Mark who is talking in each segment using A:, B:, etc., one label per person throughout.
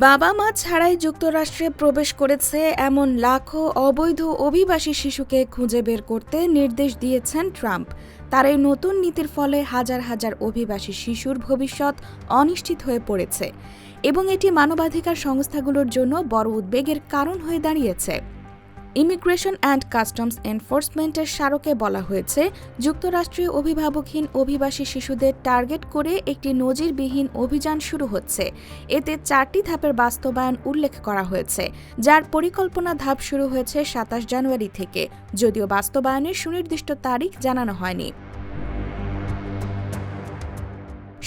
A: বাবা মা ছাড়াই যুক্তরাষ্ট্রে প্রবেশ করেছে এমন লাখো অবৈধ অভিবাসী শিশুকে খুঁজে বের করতে নির্দেশ দিয়েছেন ট্রাম্প। তার এই নতুন নীতির ফলে হাজার হাজার অভিবাসী শিশুর ভবিষ্যৎ অনিশ্চিত হয়ে পড়েছে এবং এটি মানবাধিকার সংস্থাগুলোর জন্য বড় উদ্বেগের কারণ হয়ে দাঁড়িয়েছে। ইমিগ্রেশন অ্যান্ড কাস্টমস এনফোর্সমেন্টের স্মারকে বলা হয়েছে, যুক্তরাষ্ট্রীয় অভিভাবকহীন অভিবাসী শিশুদের টার্গেট করে একটি নজিরবিহীন অভিযান শুরু হচ্ছে। এতে চারটি ধাপের বাস্তবায়ন উল্লেখ করা হয়েছে, যার পরিকল্পনা ধাপ শুরু হয়েছে সাতাশ জানুয়ারি থেকে, যদিও বাস্তবায়নের সুনির্দিষ্ট তারিখ জানানো হয়নি।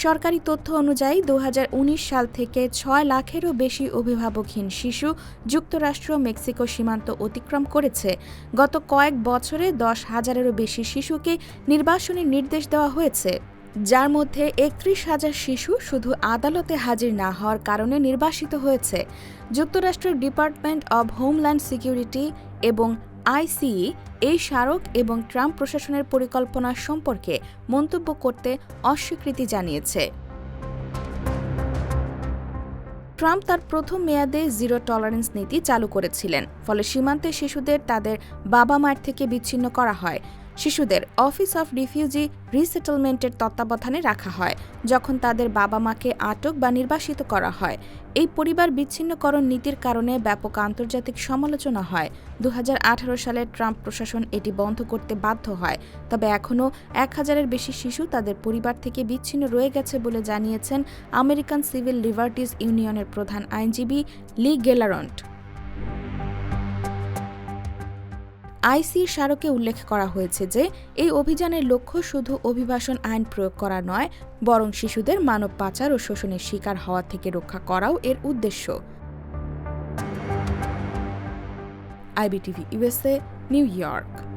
A: সরকারি তথ্য অনুযায়ী দু হাজার উনিশ সাল থেকে ছয় লাখেরও বেশি অভিভাবকহীন শিশু যুক্তরাষ্ট্র, মেক্সিকো সীমান্ত অতিক্রম করেছে। গত কয়েক বছরে দশ হাজারেরও বেশি শিশুকে নির্বাসনের নির্দেশ দেওয়া হয়েছে। যার মধ্যে একত্রিশ হাজার শিশু শুধু আদালতে হাজির না হওয়ার কারণে নির্বাসিত হয়েছে। যুক্তরাষ্ট্রের ডিপার্টমেন্ট অব হোমল্যান্ড সিকিউরিটি এবং আইসিই এই স্মারক এবং ট্রাম্প প্রশাসনের পরিকল্পনা সম্পর্কে মন্তব্য করতে অস্বীকৃতি জানিয়েছে। ট্রাম্প তার প্রথম মেয়াদে জিরো টলারেন্স নীতি চালু করেছিলেন, ফলে সীমান্তে শিশুদের তাদের বাবা মায়ের থেকে বিচ্ছিন্ন করা হয়। শিশুদের অফিস অফ রিফিউজি রিসেটেলমেন্টের তত্ত্বাবধানে রাখা হয়, যখন তাদের বাবা মাকে আটক বা নির্বাসিত করা হয়। এই পরিবার বিচ্ছিন্নকরণ নীতির কারণে ব্যাপক আন্তর্জাতিক সমালোচনা হয়। দু হাজার আঠারো সালে ট্রাম্প প্রশাসন এটি বন্ধ করতে বাধ্য হয়, তবে এখনও এক হাজারের বেশি শিশু তাদের পরিবার থেকে বিচ্ছিন্ন রয়ে গেছে বলে জানিয়েছেন আমেরিকান সিভিল লিবার্টিজ ইউনিয়নের প্রধান আইনজীবী লি গেলারন্ট। আইসির স্মারকে উল্লেখ করা হয়েছে যে, এই অভিযানের লক্ষ্য শুধু অভিবাসন আইন প্রয়োগ করা নয়, বরং শিশুদের মানব পাচার ও শোষণের শিকার হওয়া থেকে রক্ষা করাও এর উদ্দেশ্য। IBTV USA New York.